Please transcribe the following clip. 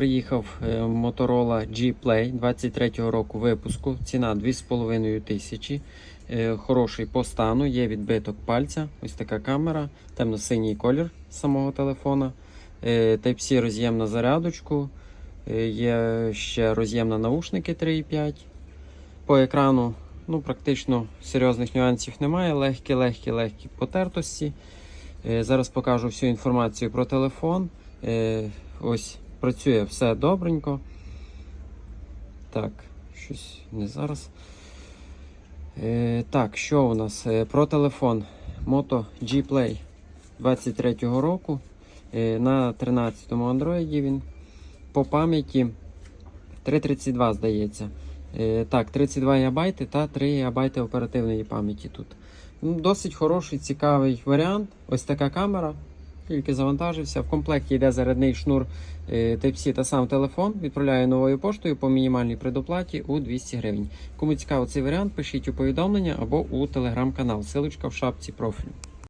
приїхав е, Motorola G Play 23-го року випуску. Ціна 2,5 тисячі. Е, Хороший по стану, є відбиток пальця. Ось така камера, темно-синій колір самого телефона. Е, Type-C роз'єм на зарядочку. Є ще роз'єм на наушники 3,5. По екрану ну, практично серйозних нюансів немає. Легкі, легкі, легкі потертості. Зараз покажу всю інформацію про телефон. Ось працює все добренько. Так, щось не зараз. Е, Так, що у нас? Е, Про телефон Moto G Play 23-го року. Е, На 13-му Android він. По пам'яті 332, здається. Е, Так, 32 ГБ та 3 ГБ оперативної пам'яті тут. Досить хороший, цікавий варіант. Ось така камера. Тільки завантажився. В комплекті йде зарядний шнур е, Type-C та сам телефон. Відправляю новою поштою по мінімальній предоплаті у 200 гривень. Кому цікаво цей варіант, пишіть у повідомлення або у телеграм-канал. Силочка в шапці профілю.